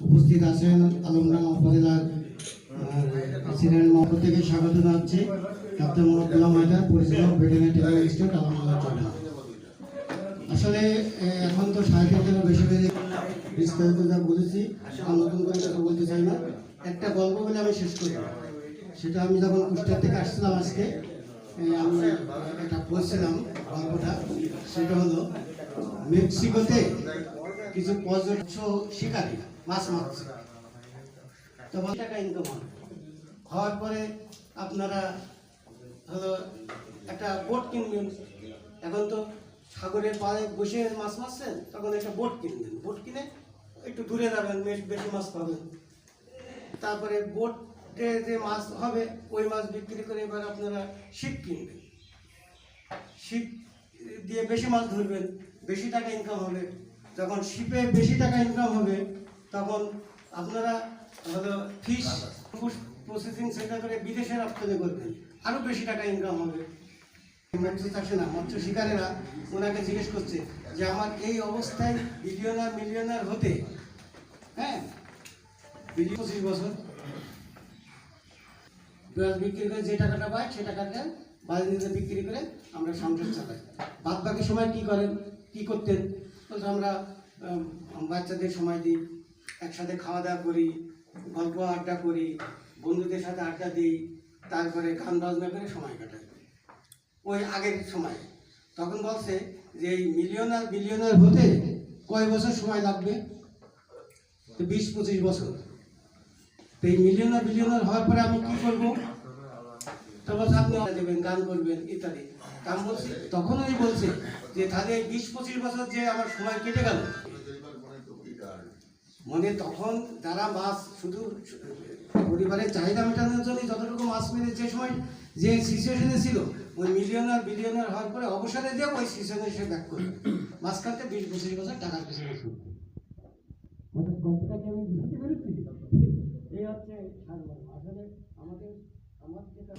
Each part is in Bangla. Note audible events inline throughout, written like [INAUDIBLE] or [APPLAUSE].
উপস্থিত আছেন আলমডাঙ্গা উপজেলার প্রেসিডেন্ট মহম্মদ থেকে স্বাগত জানাচ্ছি। ক্যাপ্টেন মোহাম্মদ গোলাম হায়দার, পরিচালক veterinary training institute, Alamdanga, Chittagong. আসলে এখন তো সাহিত্যের জন্য বেশি বেশি বিস্তারিত যা বলেছি, আর নতুন করে কথা বলতে চাই না। একটা গল্প বলে আমি শেষ করি। সেটা আমি যখন কুষ্টিয়া থেকে আসছিলাম আজকে আমি একটা পড়ছিলাম গল্পটা। সেটা হলো, মেক্সিকোতে কিছু পর্যটক শিকারী, মাছ মারছে তখন টাকা ইনকাম হয় হওয়ার পরে আপনারা হলো একটা বোট কিনবেন। এখন তো সাগরের পাড়ে বসে মাছ মারছেন, তখন একটা বোট কিনবেন। বোট কিনে একটু দূরে যাবেন, বেশি মাছ পাবেন। তারপরে বোটে যে মাছ হবে, ওই মাছ বিক্রি করে এবার আপনারা শিপ কিনবেন। শিপ দিয়ে বেশি মাছ ধরবেন, বেশি টাকা ইনকাম হবে। যখন শিপে বেশি টাকা ইনকাম হবে, তখন আপনারা হলো ফিশ প্রসেসিং সেন্টার করে বিদেশে রপ্তানি করবেন। আরও বেশি টাকা ইনকাম হবে। মৎস্য না মৎস্য শিকারেরা ওনাকে জিজ্ঞেস করছে যে, আমার এই অবস্থায় বিলিয়নার মিলিয়নার হতে হ্যাঁ বিলিয়ন পঁচিশ বছর পেঁয়াজ বিক্রি করে যে টাকাটা পায়, সে টাকাটা বাজারে বিক্রি করে আমরা সংসার চালাই। বাদ বাকি সময় কি করেন? কি করতেন? বলতে আমরা বাচ্চাদের সময় দিই, একসাথে খাওয়া দাওয়া করি, গল্প আড্ডা করি, বন্ধুদের সাথে আড্ডা দিই, তারপরে গান বাজনা করে সময় কাটাই। ওই আগের সময়। তখন বলছে যে এই মিলিয়নার, বিলিয়নার হতে কয় বছর সময় লাগবে? তো বিশ পঁচিশ বছর। তো এই মিলিয়নার, বিলিয়নার হওয়ার পরে আমি কী করব? তখন আপনি গান করবেন, ইত্যাদি। তখন যে, তাহলে বিশ পঁচিশ বছর যে আমার সময় কেটে গেল মানে তখন যারা মাছ, শুধু পরিবারের চাহিদা মেটানোর জন্য যতটুকু মাছ মেরে যে সময় যে সিচুয়েশনে ছিল, ওই মিলিয়নার বিলিয়নার হওয়ার পরে অবসরে দিয়ে ওই সিচুয়েশনে সে ব্যাক করবে কাটতে বিশ পঁচিশ বছর টাকার পিছনে অর্থাৎ গল্পটাকে আমি বুঝতে পেরেছি এই হচ্ছে সারমর্ম। আসলে আমাদের আমার যেটা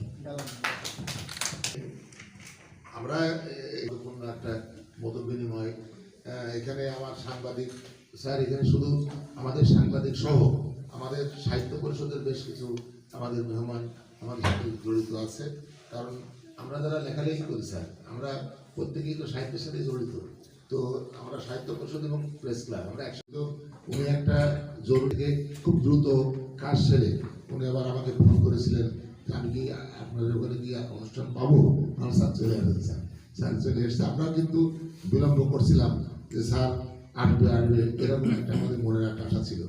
আমরা এরকম একটা মত বিনিময় এখানে আমার সাংবাদিক, স্যার, এখানে শুধু আমাদের সাংবাদিক সহ আমাদের সাহিত্য পরিষদের বেশ কিছু আমাদের মেহমান আমাদের সাথে জড়িত আছে। কারণ আমরা যারা লেখালেখি করি, স্যার, আমরা প্রত্যেকেই তো সাহিত্যের সাথে জড়িত। তো আমরা সাহিত্য পরিষদ এবং প্রেস ক্লাব, আমরা একসাথে উনি একটা জরুরি খুব দ্রুত কাজ সেরে উনি আবার আমাকে ফোন করেছিলেন আমি কি আপনাদের ওখানে কি অনুষ্ঠান পাবো আমার স্যার চলে আসবে স্যার। স্যার চলে এসছে। আমরা কিন্তু বিলম্ব করছিলাম যে, স্যার, আসবে আসবে, এরকম একটা আমাদের মনের একটা আশা ছিল।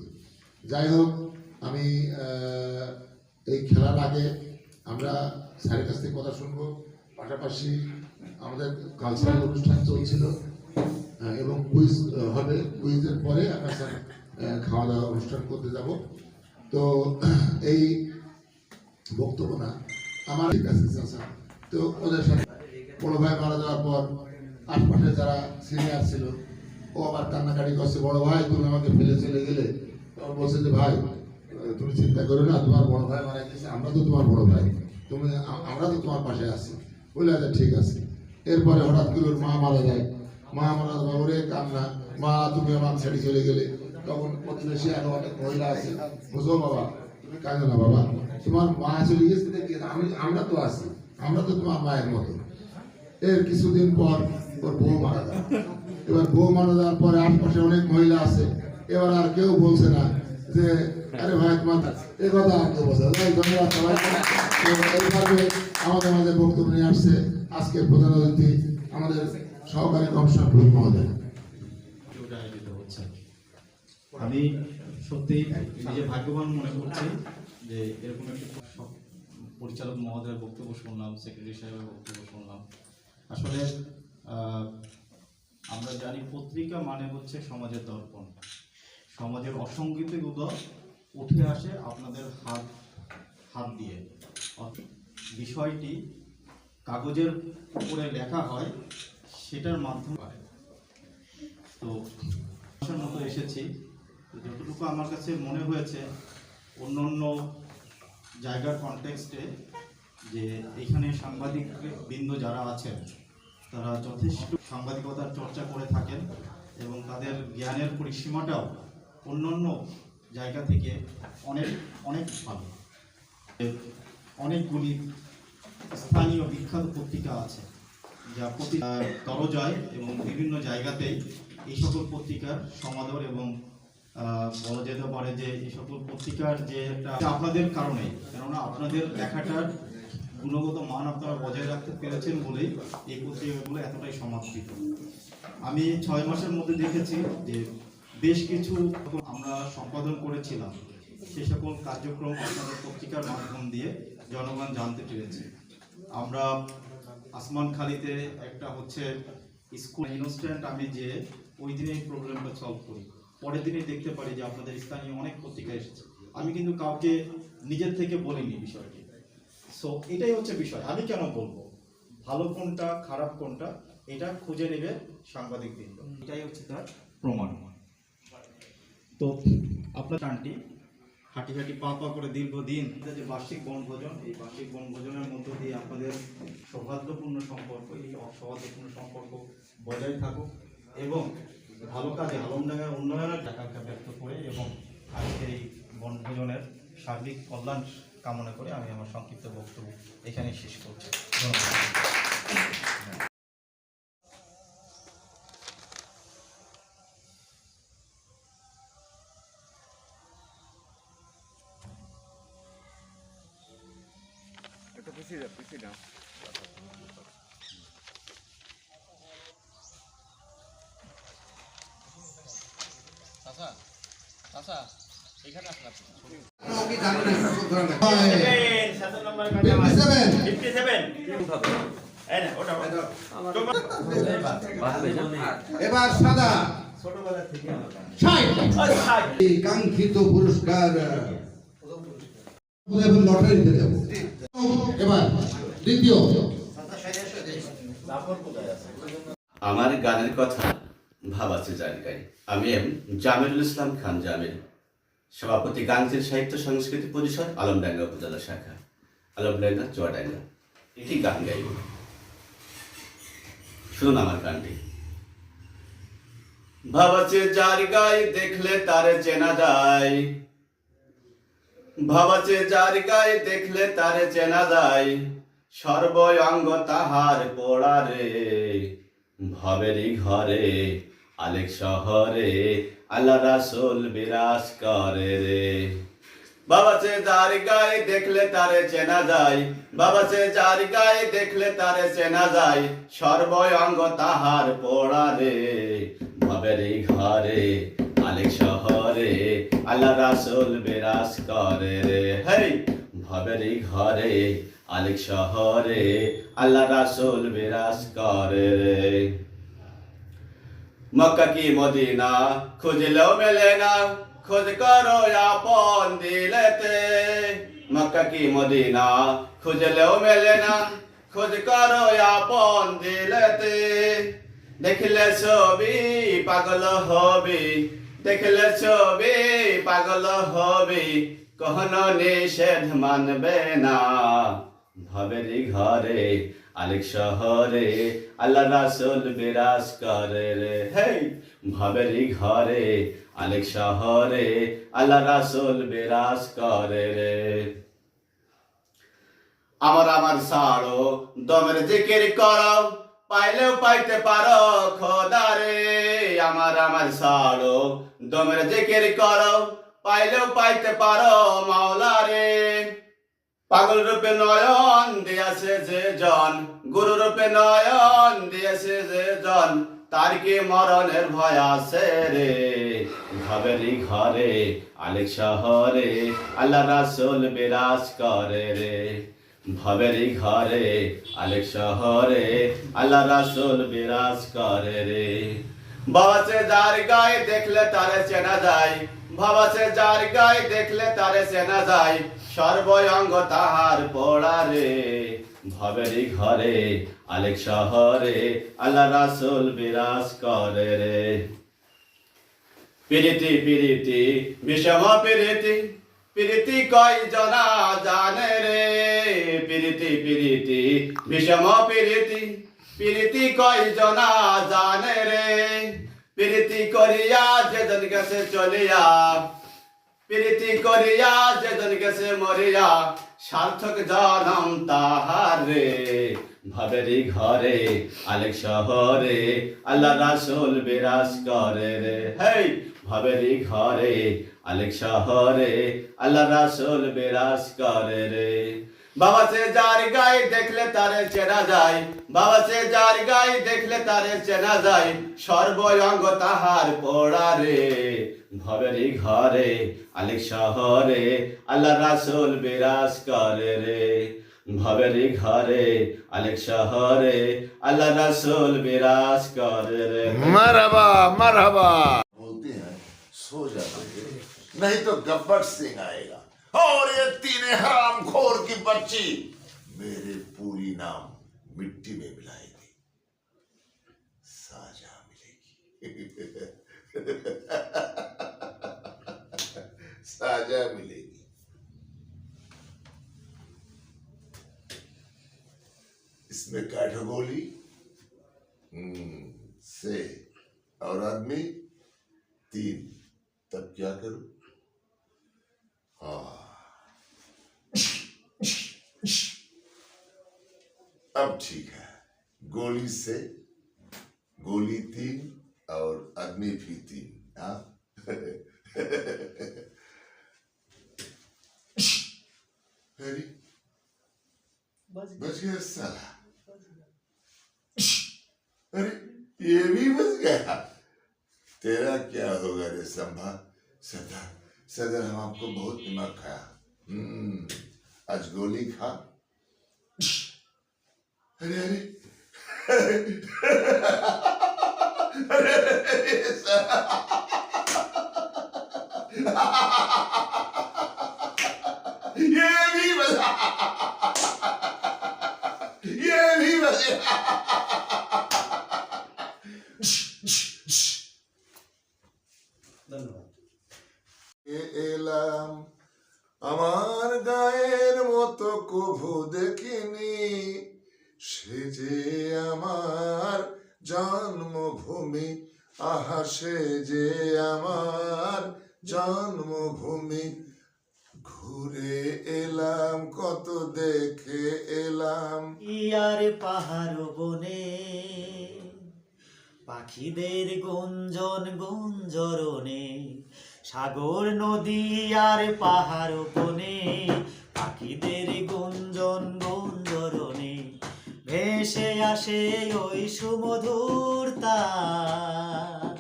যাই হোক, আমি এই খেলার আগে আমরা স্যারের কাছ থেকে কথা শুনব। পাশাপাশি আমাদের কালচারাল অনুষ্ঠান চলছিল এবং কুইজ হবে। কুইজের পরে আমরা, স্যার খাওয়া দাওয়া অনুষ্ঠান করতে যাব। তো, এই বক্তব্য না। আমার কাছে তো ওদের সাথে বড় ভাই মারা যাওয়ার পর আশপাশে যারা সিনিয়র ছিল, ও আবার কান্নাকাটি করছে, বড় ভাই, তুমি আমাকে ফেলে চলে গেলে? তখন বলছে যে, ভাই, তুমি চিন্তা করো না, তোমার বড় ভাই মারা গেছে, আমরা তো তোমার বড় ভাই। তুমি আমরা তো তোমার পাশে আছি। বলে আচ্ছা ঠিক আছে। এরপরে হঠাৎ করে ওর মা মারা যায়। মা মারা যাওয়ার ওরে কান্না, মা, তুমি আমার ছেড়ে চলে গেলে? তখন প্রতিবেশী আরও অনেক মহিলা আছে। বুঝো বাবা, তুমি কাঁদো না বাবা। তোমার মা চলে গেছে দেখে আমি, আমরা তো আছি, আমরা তো তোমার মায়ের মতো। এর কিছুদিন পর ওর বউ মারা যায়। এবার বউ মারা যাওয়ার পরে আশপাশে অনেক মহিলা আছে। এবার আর কেউ বলছে না যে, আরে ভাই, তোমার এই কথা আর কেউ বলছে। ধন্যবাদ এইভাবে আমাদের মাঝে বক্তব্য নিয়ে আসছে আজকে প্রধান অতিথি, আমাদের সহকারী কমিশনার প্রদীপ মহোদয়। আমি সত্যি নিজে ভাগ্যবান মনে করছি। যে এরকম একটি পরিচালক মহোদয়ের বক্তব্য শুনলাম সেক্রেটারি সাহেবের বক্তব্য শুনলাম। আসলে আমরা জানি পত্রিকা মানে হচ্ছে সমাজের দর্পণ। সমাজের অসঙ্গিত উদয় উঠে আসে আপনাদের হাত হাত দিয়ে। বিষয়টি কাগজের উপরে লেখা হয়, সেটার মাধ্যমে। তো মতো এসেছি। যতটুকু আমার কাছে মনে হয়েছে অন্য অন্য জায়গার কনটেক্সটে যে এখানে সাংবাদিক বৃন্দ যারা আছেন, তারা যথেষ্ট সাংবাদিকতার চর্চা করে থাকেন এবং তাদের জ্ঞানের পরিসীমাটাও অন্যান্য জায়গা থেকে অনেক অনেক ভালো। অনেকগুলি স্থানীয় বিখ্যাত পত্রিকা আছে, যা প্রতি দরজায় এবং বিভিন্ন জায়গাতেই এই সকল পত্রিকার সমাদর এবং বলা যেতে পারে যে এই সকল পত্রিকার যে একটা আপনাদের কারণে, কেননা আপনাদের লেখাটার গুণগত মান আপনারা বজায় রাখতে পেরেছেন বলেই এই পত্রিকাগুলো এতটাই সমাদৃত। আমি ছয় মাসের মধ্যে দেখেছি যে বেশ কিছু আমরা সম্পাদন করেছিলাম। সে সকল কার্যক্রম আপনাদের পত্রিকার মাধ্যম দিয়ে জনগণ জানতে পেরেছে। আমরা আসমান খালিতে একটা হচ্ছে স্কুল, ইনস্ট্যান্ট আমি যে ওই দিনেই প্রবলেমটা সলভ করি। পরের দিনেই দেখতে পারি যে আপনাদের স্থানীয় অনেক পত্রিকা এসেছে। আমি কিন্তু কাউকে নিজের থেকে বলিনি বিষয়টি। সো এটাই হচ্ছে বিষয়। আমি কেন বলব? ভালো কোনটা, খারাপ কোনটা, এটা খুঁজে নেবে সাংবাদিক বৃন্দ এটাই হচ্ছে তার প্রমাণ। তো, আপনার টানটি হাঁটি হাঁটি পা পা করে দীর্ঘদিন যে বার্ষিক বনভোজন, এই বার্ষিক বনভোজনের মধ্য দিয়ে আপনাদের সৌহার্দ্যপূর্ণ সম্পর্ক, এই সৌহার্দ্যপূর্ণ সম্পর্ক বজায় থাকুক এবং ভালো কাজে আলমডাঙ্গার উন্নয়নের আকাঙ্ক্ষা ব্যক্ত করে এবং আজকের এই বনভোজনের সার্বিক কল্যাণ কামনা করে আমি আমার সংক্ষিপ্ত বক্তব্য এখানে শেষ করছি। ধন্যবাদ। একটু যাও এবার সাদা কাঙ্ক্ষিত পুরস্কার লটারিতে এবার দ্বিতীয় আমার গানের কথা ভাবাচ্ছে জায়গায় আমি এম জামিরুল ইসলাম খান জামির, সভাপতি গান্ধীর সাহিত্য সংস্কৃতি পরিষদ, আলমডাঙ্গা উপজেলা শাখা, আলমডাঙ্গা, চুয়াডাঙ্গা। এটি গান গাইব শুনুন আমার গানটি। ভাবাচ্ছে যার গায়ে দেখলে তারে চেনা যায়। ভাবাচ্ছে যার গায়ে দেখলে তারে চেনা যায়। সর্ব অঙ্গ তাহার পোড়া রে, ভবেরই ঘরে আলেক শহরে আল্লাহ রাসুল বিরাজ করে রে। বাবা সে যার গায়ে দেখলে তারে চেনা যায়, বাবা সে যার গায়ে দেখলে তারে চেনা যায় সর্ব অঙ্গ তাহার পোড়া রে। ভবেরই ঘরে আলেক শহরে আল্লাহ রাসুল বিরাজ করে রে। হেই ভবেরই ঘরে আলেক শহরে আল্লাহ রাসুল বিরাজ করে রে। মক্কা কি মদিনা খুঁজলেও মেলে না খোঁজ করো আপন দিলেতে মক্কা কি মদিনা খুঁজলেও মেলে না খোঁজ করো আপন দিলেতে দেখলে ছবি পাগল হবি দেখলে ছবি পাগল হবি কখনো নিষেধ মানবে না ভবেরি ঘরে আলেক শহরে, আল্লাহ রাসুল বিরাজ করে রে। হেই, ভবেরি ঘরে, আলেক শহরে, আল্লাহ রাসুল বিরাজ করে রে। আমার আমার সাড়ো দমের জিকির করো, পাইলেও পাইতে পারো খোদারে আমার আমার সাড়ো দমের জিকির করো, পাইলেও পাইতে পারো মাওলারে পাগল রূপে নয়ন দিয়াছে যে জন, গুরু রূপে নয়ন দিয়েছে যে জন, তার কি মরণের ভয় আছে রে? ভাবেরি ঘরে, আলেক শহরে, আল্লাহ রাসুল বিরাজ করে রে। ভবেরি ঘরে, আলেক শহরে, আল্লাহ রাসুল বিরাজ করে রে। বাবাসে যার গায়ে দেখলে তারে চেনা যায় ভাবাসে যার গায়ে দেখলে তারে চেনা যায় সর্বঙ্গ তাহার পোড়া রে ভবেরি ঘরে, আলেক শহরে, আল্লাহ রাসুল বিরাজ করে রে। পিরিতি পিরিতি, বিষম পিরিতি পিরিতি কয় জনা জানে রে। পিরিতি পিরিতি, বিষম পিরিতি পিরিতি কয় জনা জানে রে। প্রীতি করিয়া যেদিন গেছে চলিয়া প্রীতি করিয়া দনকে গেছে মরিয়া, সার্থক জনম তাহারে। ভাবেরি ঘরে, আলেক শহরে আল্লাহ রাসুল বিরাজ করে রে। হেই ভাবেরি ঘরে, আলেক শহরে আল্লাহ রাসুল বিরাজ করে রে। বাবা সে যার গায়ে দেখলে তারে চেনা যায় বাবা সে যার গায়ে দেখলে তারে চেনা যায় সর্বঙ্গ তাহার পড়া রে ভবেরি ঘরে আলেক শহরে আল্লাহ রাসুল বিরাজ করে রে ভবেরি ঘরে আলেক শহরে আল্লাহ রাসুল বিরাজ করে রে मरहबा मरहबा बोलते हैं सो जाते हैं नहीं तो गब्बर सिंह आएगा और ये तीन हराम खोर की बच्ची मेरे पूरी नाम मिट्टी में मिलाएगी। साजा मिलेगी। [LAUGHS] साजा मिलेगी। इसमें काठो गोली हम्म, से और आदमी तीन। तब क्या करूँ? हाँ। अब ठीक है। गोली से गोली तीन और आदमी भी तीन हाँ? बच गया। साला। अरे ये भी बच गया। तेरा क्या होगा रे संभा? सदर सदर हम आपको बहुत दिमाग खाया। हम्म आज गोली खा। এলাম আমার গায়ের মতো কভু দেখিনি। সে যে আমার জন্মভূমি, আহা, সে যে আমার জন্মভূমি। ঘুরে এলাম, কত দেখে এলাম। ইয়ার পাহাড় বনে, পাখিদের গুঞ্জন গুঞ্জরণে, সাগর, নদী আর পাহাড় বনে, পাখিদের আসে ওই সুমধুর তার।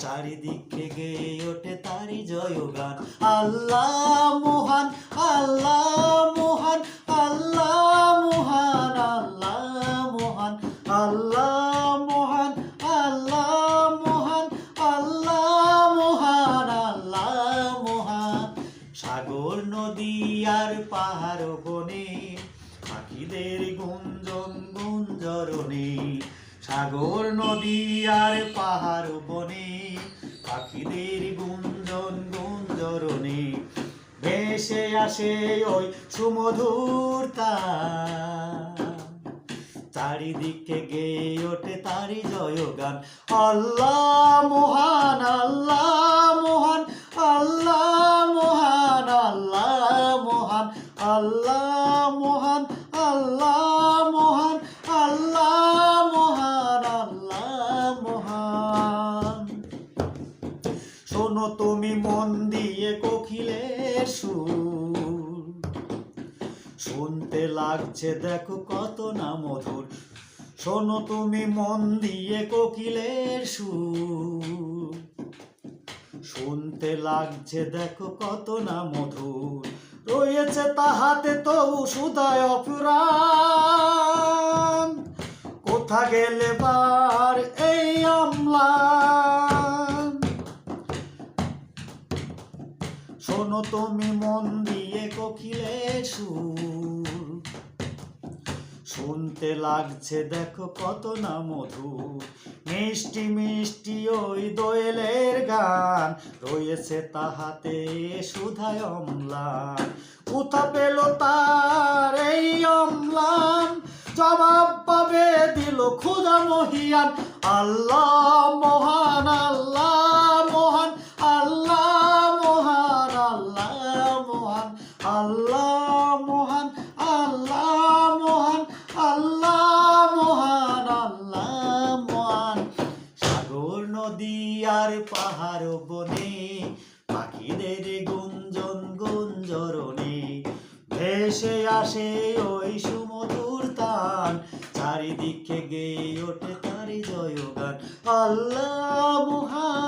চারিদিকে গেয়ে ওঠে তারি জয়গান। আল্লাহ মহান আল্লাহ মহান আল্লাহ মহান আল্লাহ মহান আল্লাহ মহান আল্লাহ মহান আল্লাহ মহান আল্লাহ মহান। সাগর নদী আর পাহাড় বনে পাখিদের গুঞ্জন, গুঞ্জরণে, সাগর, নদী আর পাহাড় বনে। পাখিদের গুঞ্জন, গুঞ্জরণে, ভেসে আসে ওই সুমধুর চারিদিকে গেয়ে ওঠে তারি জয়গান। আল্লাহ মহান আল্লাহ মহান আল্লাহ মহান আল্লাহ মহান, আল্লাহ লাগছে, দেখো কত না মধুর। শোনো তুমি মন দিয়ে কোকিলের সুর। শুনতে লাগছে, দেখো কত না মধুর। রয়েছে তাহাতে তো সুদায় অপুরাণ। কোথা গেলে বার এই অম্লান শোনো তুমি মন দিয়ে কোকিলের সুর। শুনতে লাগছে, দেখো কত না মধু। মিষ্টি মিষ্টি ওই দোয়েলের গান, রয়েছে তাহাতে সুধায় অম্লান। কোথা পেল তার এই অম্লান, জবাব পাবে দিল ক্ষুধা মহিয়ান। আল্লাহ মহান আল্লাহ মহান আসে ওই সুমধুর তান। চারিদিকে গেয়ে ওঠে তারি জয়গান। আল্লাহ মহান।